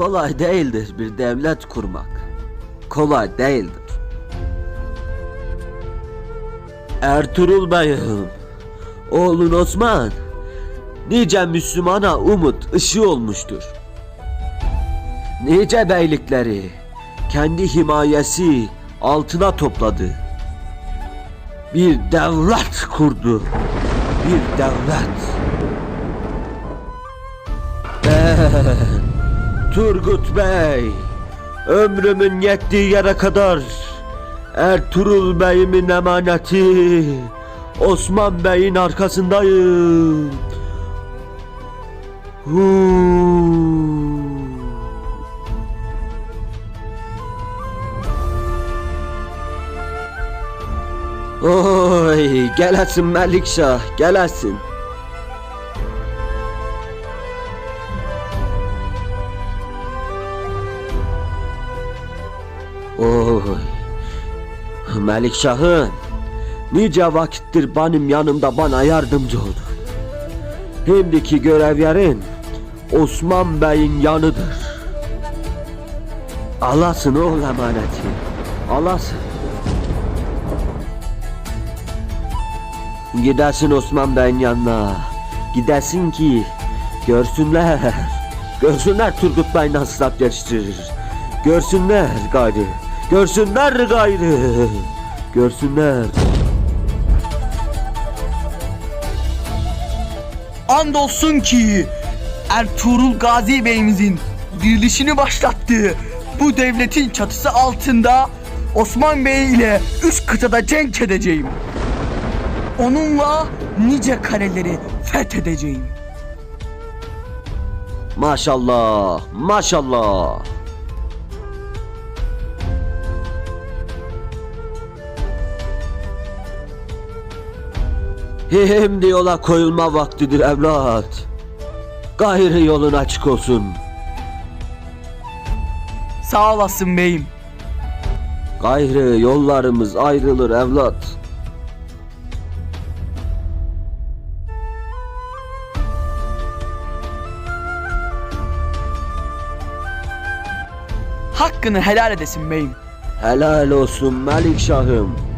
Kolay değildir bir devlet kurmak. Kolay değildir. Ertuğrul Bey'im, oğlun Osman, nice Müslümana umut, ışığı olmuştur. Nice beylikleri kendi himayesi altına topladı. Bir devlet kurdu. Bir devlet. Ben Turgut Bey ömrümün yettiği yere kadar Ertuğrul Bey'imin emaneti Osman Bey'in arkasındayım. Huu. Oy gelesin Melikşah gelesin. Oy Melikşah'ım nice vakittir benim yanımda bana yardımcı oldu. Şimdiki görev yerin Osman Bey'in yanıdır. Alasın oğul emaneti. Alasın. Gidersin Osman Bey'in yanına. Gidesin ki görsünler. Görsünler Turgut Bey nasıl laf geçiştirir. Görsünler gayrı. Görsünler gayrı. Görsünler. Andolsun ki Ertuğrul Gazi Bey'imizin dirilişini başlattığı bu devletin çatısı altında Osman Bey ile üç kıtada cenk edeceğim. Onunla nice kaleleri fethedeceğim. Maşallah. Maşallah. Şimdi yola koyulma vaktidir evlat. Gayrı yolun açık olsun. Sağ olasın beyim. Gayrı yollarımız ayrılır evlat. Hakkını helal edesin beyim. Helal olsun Melik Şahım.